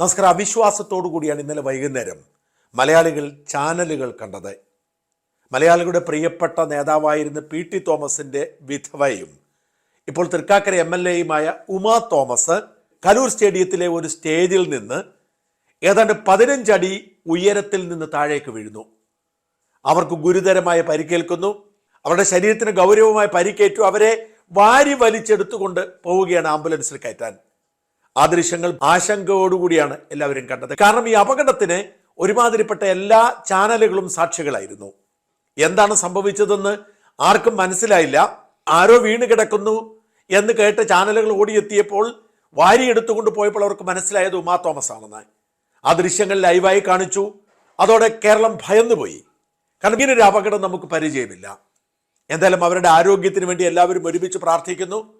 നമസ്കാരം. അവിശ്വാസത്തോടു കൂടിയാണ് ഇന്നലെ വൈകുന്നേരം മലയാളികൾ ചാനലുകൾ കണ്ടത്. മലയാളികളുടെ പ്രിയപ്പെട്ട നേതാവായിരുന്ന പി ടി തോമസിന്റെ വിധവയും ഇപ്പോൾ തൃക്കാക്കര എം എൽ എയുമായ ഉമാ തോമസ് കലൂർ സ്റ്റേഡിയത്തിലെ ഒരു സ്റ്റേജിൽ നിന്ന് ഏതാണ്ട് പതിനഞ്ചടി ഉയരത്തിൽ നിന്ന് താഴേക്ക് വീഴുന്നു. അവർക്ക് ഗുരുതരമായ പരിക്കേൽക്കുന്നു. അവരുടെ ശരീരത്തിന് ഗൗരവമായ പരിക്കേറ്റു. അവരെ വാരി വലിച്ചെടുത്തുകൊണ്ട് പോവുകയാണ് ആംബുലൻസിൽ കയറ്റാൻ. ആ ദൃശ്യങ്ങൾ ആശങ്കയോടുകൂടിയാണ് എല്ലാവരും കണ്ടത്. കാരണം ഈ അപകടത്തിന് ഒരുമാതിരിപ്പെട്ട എല്ലാ ചാനലുകളും സാക്ഷികളായിരുന്നു. എന്താണ് സംഭവിച്ചതെന്ന് ആർക്കും മനസ്സിലായില്ല. ആരോ വീണ് കിടക്കുന്നു എന്ന് കേട്ട് ചാനലുകൾ ഓടിയെത്തിയപ്പോൾ വാരി എടുത്തുകൊണ്ട് പോയപ്പോൾ അവർക്ക് മനസ്സിലായത് ഉമാ തോമസ് ആണെന്ന് ആ ദൃശ്യങ്ങൾ ലൈവായി കാണിച്ചു. അതോടെ കേരളം ഭയന്നുപോയി. കാരണം ഇങ്ങനൊരു അപകടം നമുക്ക് പരിചയമില്ല. എന്തായാലും അവരുടെ ആരോഗ്യത്തിന് വേണ്ടി എല്ലാവരും ഒരുമിച്ച് പ്രാർത്ഥിക്കുന്നു.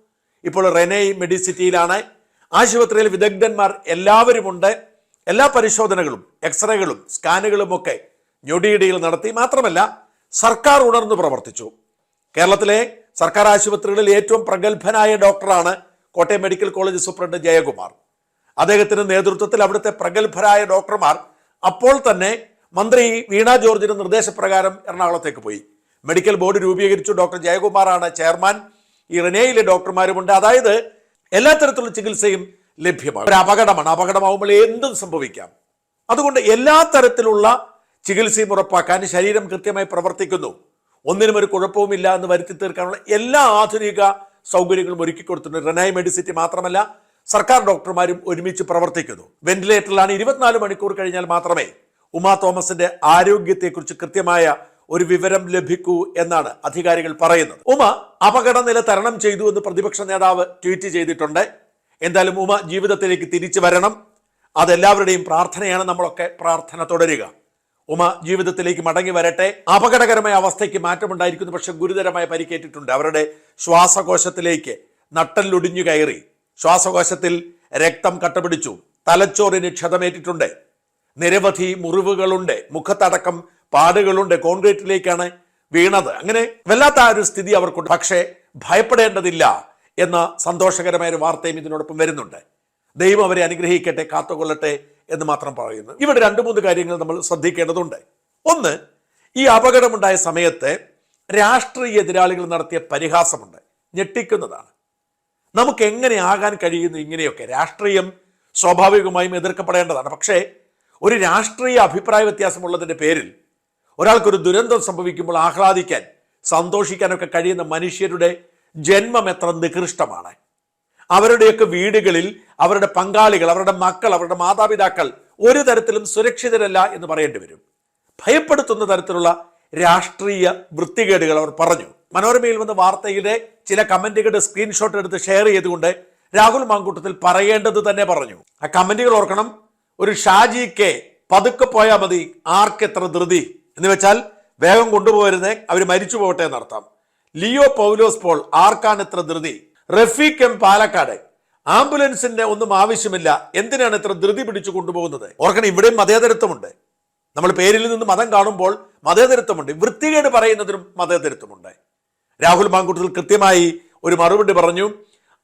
ഇപ്പോൾ റെനൈ മെഡിസിറ്റിയിലാണ്. ആശുപത്രിയിൽ വിദഗ്ധന്മാർ എല്ലാവരുമുണ്ട്. എല്ലാ പരിശോധനകളും എക്സ്റേകളും സ്കാനുകളും ഒക്കെ ഞൊടിയിടയിൽ നടത്തി. മാത്രമല്ല സർക്കാർ ഉണർന്നു പ്രവർത്തിച്ചു. കേരളത്തിലെ സർക്കാർ ആശുപത്രികളിൽ ഏറ്റവും പ്രഗത്ഭനായ ഡോക്ടറാണ് Kottayam medical college superintendent Jayakumar. അദ്ദേഹത്തിന്റെ നേതൃത്വത്തിൽ അവിടുത്തെ പ്രഗത്ഭരായ ഡോക്ടർമാർ അപ്പോൾ തന്നെ മന്ത്രി വീണ ജോർജിന്റെ നിർദ്ദേശപ്രകാരം എറണാകുളത്തേക്ക് പോയി. മെഡിക്കൽ ബോർഡ് രൂപീകരിച്ചു. ഡോക്ടർ ജയകുമാറാണ് ചെയർമാൻ. ഈ റിനേയിലെ ഡോക്ടർമാരുമുണ്ട്. അതായത് എല്ലാ തരത്തിലുള്ള ചികിത്സയും ലഭ്യമാണ് ഒരു അപകടമാണ്. അപകടമാവുമ്പോൾ എന്തും സംഭവിക്കാം. അതുകൊണ്ട് എല്ലാ തരത്തിലുള്ള ചികിത്സയും ഉറപ്പാക്കാൻ ശരീരം കൃത്യമായി പ്രവർത്തിക്കുന്നു. ഒന്നിനും ഒരു കുഴപ്പവുമില്ല എന്ന് വരുത്തി തീർക്കാനുള്ള എല്ലാ ആധുനിക സൗകര്യങ്ങളും ഒരുക്കി കൊടുത്തിട്ടുണ്ട്. റെനായ് മെഡിസിറ്റി മാത്രമല്ല സർക്കാർ ഡോക്ടർമാരും ഒരുമിച്ച് പ്രവർത്തിക്കുന്നു. വെന്റിലേറ്ററിലാണ് ഇരുപത്തിനാല് മണിക്കൂർ കഴിഞ്ഞാൽ മാത്രമേ ഉമാ തോമസിന്റെ ആരോഗ്യത്തെക്കുറിച്ച് കൃത്യമായ ഒരു വിവരം ലഭിക്കൂ എന്നാണ് അധികാരികൾ പറയുന്നത്. ഉമ അപകട നില തരണം ചെയ്തു എന്ന് പ്രതിപക്ഷ നേതാവ് ട്വീറ്റ് ചെയ്തിട്ടുണ്ട്. എന്തായാലും ഉമ ജീവിതത്തിലേക്ക് തിരിച്ചു വരണം. അതെല്ലാവരുടെയും പ്രാർത്ഥനയാണ്. നമ്മളൊക്കെ പ്രാർത്ഥന തുടരുക. ഉമ ജീവിതത്തിലേക്ക് മടങ്ങി വരട്ടെ. അപകടകരമായ അവസ്ഥയ്ക്ക് മാറ്റമുണ്ടായിരിക്കുന്നു. പക്ഷെ ഗുരുതരമായ പരിക്കേറ്റിട്ടുണ്ട്. അവരുടെ ശ്വാസകോശത്തിലേക്ക് നട്ടല്ലൊടിഞ്ഞു കയറി. ശ്വാസകോശത്തിൽ രക്തം കട്ടപിടിച്ചു. തലച്ചോറിന് ക്ഷതമേറ്റിട്ടുണ്ട്. നിരവധി മുറിവുകളുണ്ട്. മുഖത്തടക്കം പാടുകളുണ്ട് കോൺക്രീറ്റിലേക്കാണ് വീണത്. അങ്ങനെ വല്ലാത്ത ആ ഒരു സ്ഥിതി അവർക്കുണ്ട്. പക്ഷേ ഭയപ്പെടേണ്ടതില്ല എന്ന സന്തോഷകരമായ ഒരു വാർത്തയും ഇതിനോടൊപ്പം വരുന്നുണ്ട്. ദൈവം അവരെ അനുഗ്രഹിക്കട്ടെ കാത്തുകൊള്ളട്ടെ എന്ന് മാത്രം പറയുന്നു. ഇവിടെ രണ്ട് മൂന്ന് കാര്യങ്ങൾ നമ്മൾ ശ്രദ്ധിക്കേണ്ടതുണ്ട്. ഒന്ന് ഈ അപകടമുണ്ടായ സമയത്ത് രാഷ്ട്രീയ എതിരാളികൾ നടത്തിയ പരിഹാസമുണ്ട് ഞെട്ടിക്കുന്നതാണ്. നമുക്ക് എങ്ങനെ ആകാൻ കഴിയുന്നു ഇങ്ങനെയൊക്കെ? രാഷ്ട്രീയം സ്വാഭാവികമായും എതിർക്കപ്പെടേണ്ടതാണ്. പക്ഷേ ഒരു രാഷ്ട്രീയ അഭിപ്രായ വ്യത്യാസമുള്ളതിന്റെ പേരിൽ ഒരാൾക്കൊരു ദുരന്തം സംഭവിക്കുമ്പോൾ ആഹ്ലാദിക്കാൻ സന്തോഷിക്കാനൊക്കെ കഴിയുന്ന മനുഷ്യരുടെ ജന്മം എത്ര നികൃഷ്ടമാണ്. അവരുടെയൊക്കെ വീടുകളിൽ അവരുടെ പങ്കാളികൾ അവരുടെ മക്കൾ അവരുടെ മാതാപിതാക്കൾ ഒരു തരത്തിലും സുരക്ഷിതരല്ല എന്ന് പറയേണ്ടി വരും. ഭയപ്പെടുത്തുന്ന തരത്തിലുള്ള രാഷ്ട്രീയ വൃത്തികേടുകൾ അവർ പറഞ്ഞു. മനോരമയിൽ വന്ന വാർത്തയിലെ ചില കമന്റുകളുടെ സ്ക്രീൻഷോട്ട് എടുത്ത് ഷെയർ ചെയ്തുകൊണ്ട് രാഹുൽ മാങ്കൂട്ടത്തിൽ പറയേണ്ടത് തന്നെ പറഞ്ഞു. ആ കമന്റുകൾ ഓർക്കണം. ഒരു ഷാജി കെ പതുക്കെ പോയാൽ മതി. ആർക്കെത്ര ധൃതി? എന്ന് വെച്ചാൽ വേഗം കൊണ്ടുപോകരുന്നേ അവർ മരിച്ചു പോകട്ടെ എന്നർത്ഥം. ലിയോ പൗലോസ് പോൾ ആർക്കാണ് ഇത്ര ധൃതി? റഫീഖ് എം പാലക്കാട്. ആംബുലൻസിന്റെ ഒന്നും ആവശ്യമില്ല. എന്തിനാണ് ഇത്ര ധൃതി പിടിച്ചു കൊണ്ടുപോകുന്നത്? ഓർക്കണം ഇവിടെയും മതേതരത്വമുണ്ട്. നമ്മൾ പേരിൽ നിന്ന് മതം കാണുമ്പോൾ മതേതരത്വമുണ്ട്. വൃത്തികേട് പറയുന്നതിനും മതേതരത്വമുണ്ട്. രാഹുൽ മാങ്കൂട്ടത്തിൽ കൃത്യമായി ഒരു മറുപടി പറഞ്ഞു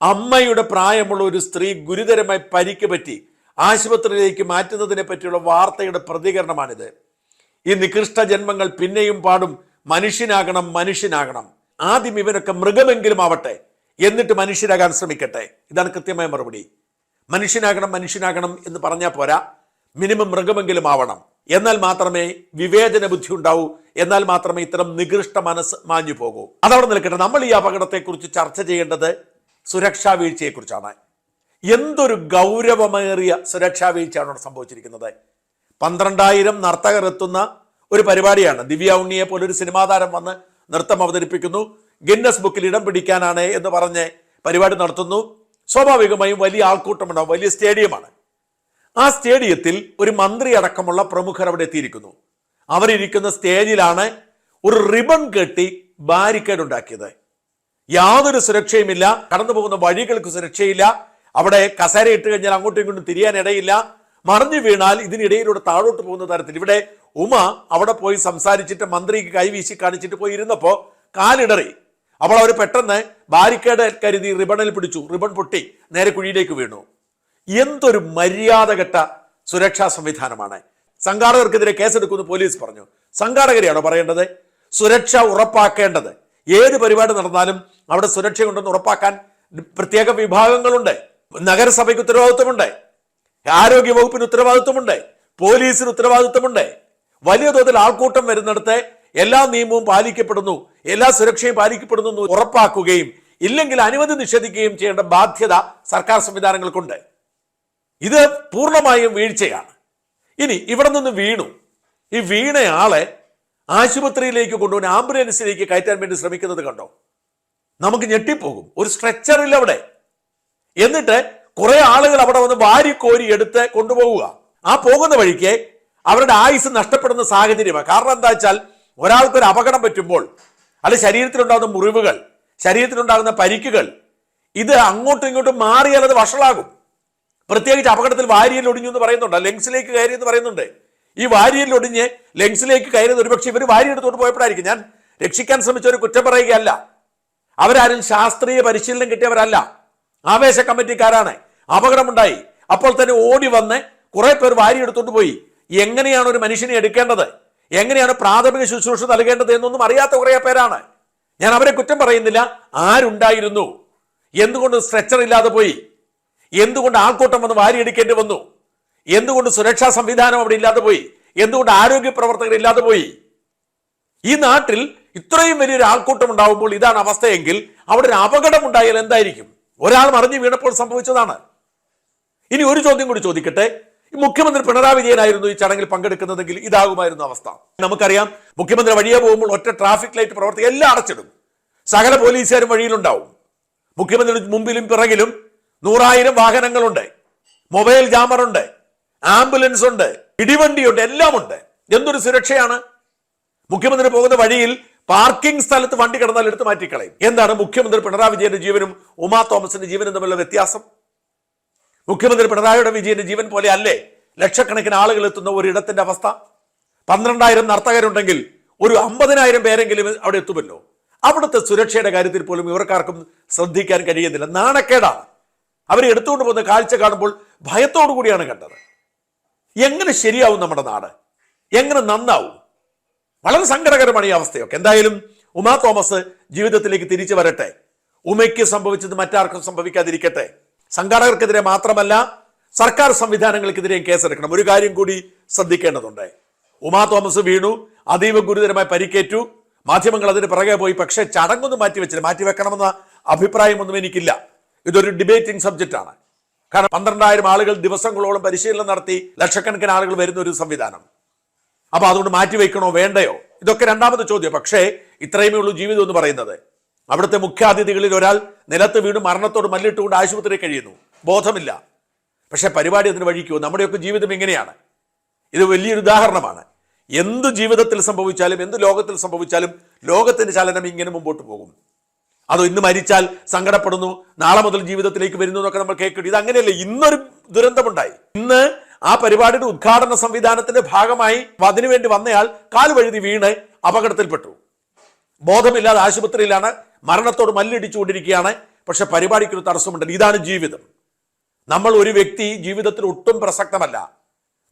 അമ്മയുടെ പ്രായമുള്ള ഒരു സ്ത്രീ ഗുരുതരമായി പരിക്ക് പറ്റി ആശുപത്രിയിലേക്ക് മാറ്റുന്നതിനെ പറ്റിയുള്ള വാർത്തയുടെ പ്രതികരണമാണിത്. ഈ നികൃഷ്ട ജന്മങ്ങൾ പിന്നെയും പാടും. മനുഷ്യനാകണം മനുഷ്യനാകണം. ആദ്യം ഇവനൊക്കെ മൃഗമെങ്കിലും ആവട്ടെ. എന്നിട്ട് മനുഷ്യരാകാൻ ശ്രമിക്കട്ടെ. ഇതാണ് കൃത്യമായ മറുപടി. മനുഷ്യനാകണം മനുഷ്യനാകണം എന്ന് പറഞ്ഞാൽ പോരാ. മിനിമം മൃഗമെങ്കിലും ആവണം. എന്നാൽ മാത്രമേ വിവേചന ബുദ്ധി ഉണ്ടാവൂ. എന്നാൽ മാത്രമേ ഇത്തരം നികൃഷ്ട മനസ്സ് മാഞ്ഞു പോകൂ. അതവിടെ നിൽക്കട്ടെ. നമ്മൾ ഈ അപകടത്തെക്കുറിച്ച് ചർച്ച ചെയ്യേണ്ടത് സുരക്ഷാ വീഴ്ചയെക്കുറിച്ചാണ്. എന്തൊരു ഗൗരവമേറിയ സുരക്ഷാ വീഴ്ചയാണ് സംഭവിച്ചിരിക്കുന്നത്. പന്ത്രണ്ടായിരം നർത്തകർ എത്തുന്ന ഒരു പരിപാടിയാണ്. ദിവ്യ ഉണ്ണിയെ പോലെ ഒരു സിനിമാ താരം വന്ന് നൃത്തം അവതരിപ്പിക്കുന്നു. ഗിന്നസ് ബുക്കിൽ ഇടം പിടിക്കാനാണ് എന്ന് പറഞ്ഞ് പരിപാടി നടത്തുന്നു. സ്വാഭാവികമായും വലിയ ആൾക്കൂട്ടമുണ്ടാവും വലിയ സ്റ്റേഡിയമാണ്. ആ സ്റ്റേഡിയത്തിൽ ഒരു മന്ത്രി അടക്കമുള്ള പ്രമുഖർ അവിടെ എത്തിയിരിക്കുന്നു. അവരിയ്ക്കുന്ന സ്റ്റേജിലാണ് ഒരു റിബൺ കെട്ടി ബാരിക്കേഡ് ഉണ്ടാക്കിയത്. യാതൊരു സുരക്ഷയുമില്ല. കടന്നു പോകുന്ന വഴികൾക്ക് സുരക്ഷയില്ല. അവിടെ കസേര ഇട്ട് കഴിഞ്ഞാൽ അങ്ങോട്ടും ഇങ്ങോട്ടും തിരിയാൻ ഇടയില്ല. മറിഞ്ഞു വീണാൽ ഇതിനിടയിലൂടെ താഴോട്ട് പോകുന്ന തരത്തിൽ. ഇവിടെ ഉമ അവിടെ പോയി സംസാരിച്ചിട്ട് മന്ത്രിക്ക് കൈവീശി കാണിച്ചിട്ട് പോയി ഇരുന്നപ്പോൾ കാലിടറി. അപ്പോൾ അവർ പെട്ടെന്ന് ബാരിക്കേഡ് കരുതി റിബണിൽ പിടിച്ചു. റിബൺ പൊട്ടി. നേരെ കുഴിയിലേക്ക് വീണു. എന്തൊരു മര്യാദഘട്ട സുരക്ഷാ സംവിധാനമാണ്. സംഘാടകർക്കെതിരെ കേസെടുക്കുമെന്ന് പോലീസ് പറഞ്ഞു. സംഘാടകരെയാണോ പറയേണ്ടത്? സുരക്ഷ ഉറപ്പാക്കേണ്ടത്. ഏത് പരിപാടി നടന്നാലും അവിടെ സുരക്ഷയുണ്ടെന്ന് ഉറപ്പാക്കാൻ പ്രത്യേക വിഭാഗങ്ങളുണ്ട്. നഗരസഭയ്ക്ക് ഉത്തരവാദിത്വമുണ്ട്. ആരോഗ്യ വകുപ്പിന് ഉത്തരവാദിത്വമുണ്ട്. പോലീസിന് ഉത്തരവാദിത്വമുണ്ട്. വലിയ തോതിൽ ആൾക്കൂട്ടം വരുന്നിടത്ത് എല്ലാ നിയമവും പാലിക്കപ്പെടുന്നു എല്ലാ സുരക്ഷയും പാലിക്കപ്പെടുന്നു എന്ന് ഉറപ്പാക്കുകയും ഇല്ലെങ്കിൽ അനുമതി നിഷേധിക്കുകയും ചെയ്യേണ്ട ബാധ്യത സർക്കാർ സംവിധാനങ്ങൾക്കുണ്ട്. ഇത് പൂർണമായും വീഴ്ചയാണ്. ഇനി ഇവിടെ നിന്ന് വീണു. ഈ വീണയാളെ ആശുപത്രിയിലേക്ക് കൊണ്ടുപോകാൻ ആംബുലൻസിലേക്ക് കയറ്റാൻ വേണ്ടി ശ്രമിക്കുന്നത് കണ്ടോ? നമുക്ക് ഞെട്ടിപ്പോകും. ഒരു സ്ട്രെച്ചറിൽ അവിടെ. എന്നിട്ട് കുറെ ആളുകൾ അവിടെ വന്ന് വാരിക്കോരി എടുത്ത് കൊണ്ടുപോവുക. ആ പോകുന്ന വഴിക്ക് അവരുടെ ആയുസ് നഷ്ടപ്പെടുന്ന സാഹചര്യമാണ്. കാരണം എന്താ വെച്ചാൽ ഒരാൾക്ക് ഒരു അപകടം പറ്റുമ്പോൾ അല്ലെ ശരീരത്തിലുണ്ടാകുന്ന മുറിവുകൾ ശരീരത്തിലുണ്ടാകുന്ന പരിക്കുകൾ ഇത് അങ്ങോട്ടും ഇങ്ങോട്ടും മാറിയാൽ അത് വഷളാകും. പ്രത്യേകിച്ച് അപകടത്തിൽ വാരിയിൽ ഒടിഞ്ഞു എന്ന് പറയുന്നുണ്ട്. ലെങ്സിലേക്ക് കയറി എന്ന് പറയുന്നുണ്ട്. ഈ വാരിയിൽ ഒടിഞ്ഞ് ലെങ്സിലേക്ക് കയറിയത് ഒരുപക്ഷെ ഇവർ വാരിയെടുത്തോണ്ട് പോയപ്പോഴായിരിക്കും. ഞാൻ രക്ഷിക്കാൻ ശ്രമിച്ച ഒരു കുറ്റം പറയുകയല്ല. അവരാരും ശാസ്ത്രീയ പരിശീലനം കിട്ടിയവരല്ല. ആവേശ കമ്മിറ്റിക്കാരാണ്. അപകടമുണ്ടായി. അപ്പോൾ തന്നെ ഓടി വന്ന് കുറെ പേർ വാരിയെടുത്തോണ്ട് പോയി. എങ്ങനെയാണ് ഒരു മനുഷ്യനെ എടുക്കേണ്ടത്? എങ്ങനെയാണ് പ്രാഥമിക ശുശ്രൂഷ നൽകേണ്ടത് എന്നൊന്നും അറിയാത്ത കുറേ പേരാണ്. ഞാൻ അവരെ കുറ്റം പറയുന്നില്ല. ആരുണ്ടായിരുന്നു? എന്തുകൊണ്ട് സ്ട്രെച്ചർ ഇല്ലാതെ പോയി? എന്തുകൊണ്ട് ആൾക്കൂട്ടം വന്ന് വാരിയെടുക്കേണ്ടി വന്നു? എന്തുകൊണ്ട് സുരക്ഷാ സംവിധാനം അവിടെ ഇല്ലാതെ പോയി? എന്തുകൊണ്ട് ആരോഗ്യ പ്രവർത്തകർ ഇല്ലാതെ പോയി? ഈ നാട്ടിൽ ഇത്രയും വലിയൊരു ആൾക്കൂട്ടം ഉണ്ടാവുമ്പോൾ ഇതാണ് അവസ്ഥയെങ്കിൽ അവിടെ ഒരു അപകടം ഉണ്ടായാൽ എന്തായിരിക്കും? ഒരാൾ മറിഞ്ഞു വീണപ്പോൾ സംഭവിച്ചതാണ്. ഇനി ഒരു ചോദ്യം കൂടി ചോദിക്കട്ടെ. മുഖ്യമന്ത്രി പിണറായി വിജയനായിരുന്നു ഈ ചടങ്ങിൽ പങ്കെടുക്കുന്നതെങ്കിൽ ഇതാകുമായിരുന്നു അവസ്ഥ. നമുക്കറിയാം മുഖ്യമന്ത്രി വഴിയെ പോകുമ്പോൾ ഒറ്റ ട്രാഫിക് ലൈറ്റ് പ്രവർത്തി എല്ലാം അടച്ചിടും. സകല പോലീസുകാരും വഴിയിലുണ്ടാവും. മുഖ്യമന്ത്രി മുമ്പിലും പിറകിലും നൂറായിരം വാഹനങ്ങളുണ്ട്. മൊബൈൽ ജാമറുണ്ട്. ആംബുലൻസ് ഉണ്ട് ഇടിവണ്ടിയുണ്ട്. എല്ലാം ഉണ്ട് എന്തൊരു സുരക്ഷയാണ്? മുഖ്യമന്ത്രി പോകുന്ന വഴിയിൽ പാർക്കിംഗ് സ്ഥലത്ത് വണ്ടി കിടന്നാൽ എടുത്ത് മാറ്റിക്കളയും. എന്താണ് മുഖ്യമന്ത്രി പിണറായി വിജയന്റെ ജീവനും ഉമാ തോമസിന്റെ ജീവനും തമ്മിലുള്ള വ്യത്യാസം? മുഖ്യമന്ത്രി പിണറായിയുടെ വിജയന്റെ ജീവൻ പോലെ അല്ലേ? ലക്ഷക്കണക്കിന് ആളുകൾ എത്തുന്ന ഒരു ഇടത്തിന്റെ അവസ്ഥ. പന്ത്രണ്ടായിരം നർത്തകരുണ്ടെങ്കിൽ ഒരു അമ്പതിനായിരം പേരെങ്കിലും അവിടെ എത്തുമല്ലോ. അവിടുത്തെ സുരക്ഷയുടെ കാര്യത്തിൽ പോലും ഇവർക്കാർക്കും ശ്രദ്ധിക്കാൻ കഴിയുന്നില്ല. നാണക്കേടാണ്. അവർ എടുത്തുകൊണ്ട് പോകുന്ന കാഴ്ച കാണുമ്പോൾ ഭയത്തോടു കൂടിയാണ് കണ്ടത്. എങ്ങനെ ശരിയാവും നമ്മുടെ നാട്? എങ്ങനെ നന്നാവും? വളരെ സങ്കടകരമാണ് ഈ അവസ്ഥയൊക്കെ. എന്തായാലും ഉമാ തോമസ് ജീവിതത്തിലേക്ക് തിരിച്ചു വരട്ടെ. ഉമയ്ക്ക് സംഭവിച്ചത് മറ്റാർക്കും സംഭവിക്കാതിരിക്കട്ടെ. സംഘാടകർക്കെതിരെ മാത്രമല്ല സർക്കാർ സംവിധാനങ്ങൾക്കെതിരെയും കേസെടുക്കണം. ഒരു കാര്യം കൂടി ശ്രദ്ധിക്കേണ്ടതുണ്ട്. ഉമാ തോമസ് വീണു അതീവ ഗുരുതരമായി പരിക്കേറ്റു. മാധ്യമങ്ങൾ അതിന് പിറകെ പോയി പക്ഷേ ചടങ്ങൊന്നും മാറ്റിവെച്ചില്ല മാറ്റിവെക്കണമെന്ന അഭിപ്രായമൊന്നും എനിക്കില്ല. ഇതൊരു ഡിബേറ്റിംഗ് സബ്ജക്റ്റ് ആണ്. കാരണം പന്ത്രണ്ടായിരം ആളുകൾ ദിവസങ്ങളോളം പരിശീലനം നടത്തി ലക്ഷക്കണക്കിന് ആളുകൾ വരുന്ന ഒരു സംവിധാനം. അപ്പോൾ അതുകൊണ്ട് മാറ്റിവെക്കണോ വേണ്ടയോ? ഇതൊക്കെ രണ്ടാമത് ചോദ്യം. പക്ഷേ ഇത്രയുമേ ഉള്ളൂ ജീവിതം എന്ന് പറയുന്നത്. അവിടുത്തെ മുഖ്യാതിഥികളിൽ ഒരാൾ നിലത്ത് വീണ് മരണത്തോട് മല്ലിട്ടുകൊണ്ട് ആശുപത്രിയിൽ കഴിയുന്നു. ബോധമില്ല. പക്ഷേ പരിപാടി അതിന് വഴിക്കുമോ നമ്മുടെയൊക്കെ ജീവിതം ഇങ്ങനെയാണ്. ഇത് വലിയൊരു ഉദാഹരണമാണ്. എന്ത് ജീവിതത്തിൽ സംഭവിച്ചാലും എന്ത് ലോകത്തിൽ സംഭവിച്ചാലും ലോകത്തിന്റെ ചലനം ഇങ്ങനെ മുമ്പോട്ട് പോകും. അതോ ഇന്ന് മരിച്ചാൽ സങ്കടപ്പെടുന്നു നാളെ മുതൽ ജീവിതത്തിലേക്ക് വരുന്നു എന്നൊക്കെ നമ്മൾ കേൾക്കുന്നു ഇത് അങ്ങനെയല്ലേ? ഇന്നൊരു ദുരന്തമുണ്ടായി. ഇന്ന് ആ പരിപാടിയുടെ ഉദ്ഘാടന സംവിധാനത്തിന്റെ ഭാഗമായി അതിനുവേണ്ടി വന്നയാൾ കാലുവഴുതി വീണ് അപകടത്തിൽപ്പെട്ടു. ബോധമില്ലാതെ ആശുപത്രിയിലാണ് മരണത്തോട് മല്ലിടിച്ചുകൊണ്ടിരിക്കുകയാണ്. പക്ഷെ പരിപാടിക്കൊരു തടസ്സമുണ്ട് ഇതാണ് ജീവിതം. നമ്മൾ ഒരു വ്യക്തി ജീവിതത്തിൽ ഒട്ടും പ്രസക്തമല്ല.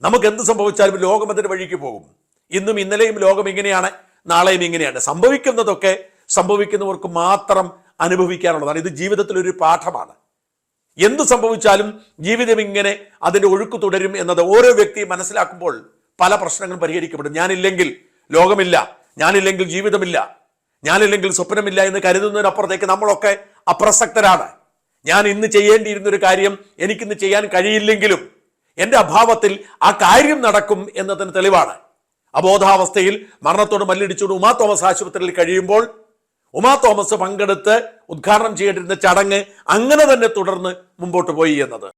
നമുക്ക് എന്ത് സംഭവിച്ചാലും ലോകം അതിന് വഴിക്ക് പോകും. ഇന്നും ഇന്നലെയും ലോകം ഇങ്ങനെയാണ് നാളെയും ഇങ്ങനെയാണ്. സംഭവിക്കുന്നതൊക്കെ സംഭവിക്കുന്നവർക്ക് മാത്രം അനുഭവിക്കാനുള്ളതാണ്. ഇത് ജീവിതത്തിൽ ഒരു പാഠമാണ്. എന്ത് സംഭവിച്ചാലും ജീവിതം ഇങ്ങനെ അതിന്റെ ഒഴുക്ക് തുടരും എന്നത് ഓരോ വ്യക്തിയും മനസ്സിലാക്കുമ്പോൾ പല പ്രശ്നങ്ങളും പരിഹരിക്കപ്പെടും. ഞാനില്ലെങ്കിൽ ലോകമില്ല. ഞാനില്ലെങ്കിൽ ജീവിതമില്ല. ഞാനില്ലെങ്കിൽ സ്വപ്നമില്ല എന്ന് കരുതുന്നതിനപ്പുറത്തേക്ക് നമ്മളൊക്കെ അപ്രസക്തരാണ്. ഞാൻ ഇന്ന് ചെയ്യേണ്ടിയിരുന്ന ഒരു കാര്യം എനിക്കിന്ന് ചെയ്യാൻ കഴിയില്ലെങ്കിലും എന്റെ അഭാവത്തിൽ ആ കാര്യം നടക്കും എന്നതിന് തെളിവാണ്. അബോധാവസ്ഥയിൽ മരണത്തോട് മല്ലിടിച്ചുകൊണ്ട് ഉമാ തോമസ് ആശുപത്രിയിൽ കഴിയുമ്പോൾ ഉമാ തോമസ് പങ്കെടുത്ത് ഉദ്ഘാടനം ചെയ്തിരുന്ന ചടങ്ങ് അങ്ങനെ തന്നെ തുടർന്ന് മുമ്പോട്ട് പോയി എന്നത്.